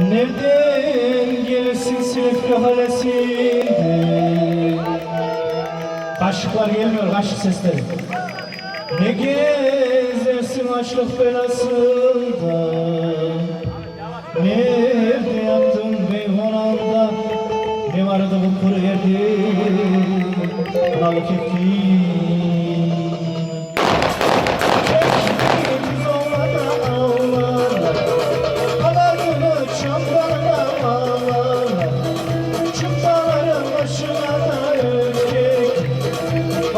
Nereden gelirsin Silifke halesinde Kaşıklar gelmiyor, kaşık sesleri Ne gezersin açlık belasında? Nerede yattın beyvananda Ne vardı bu kuru yerde? Kınalı kekliğin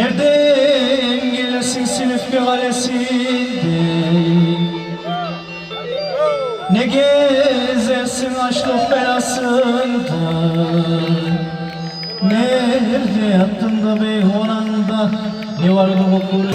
Nereden gelirsin Silifke kalesinde Ne gezersin açlık belasında Nerede yattın da beyhonanda Ne vardı bu kuru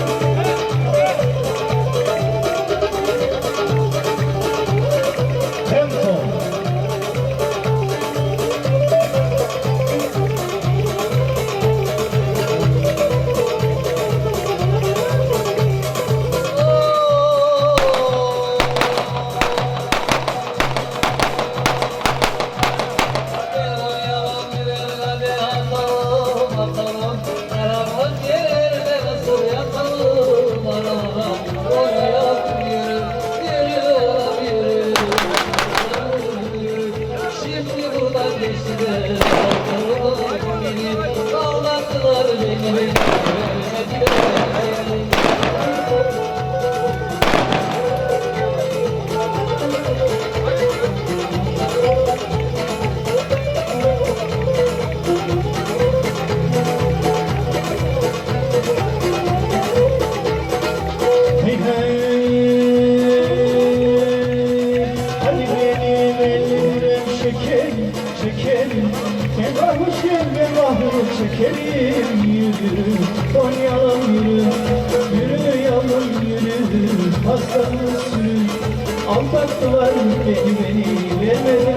varım şekerim Yürü Konya'm yürü Yürü yavrum yürü. Hastanı sürü Aldattılar beni beni Vermediler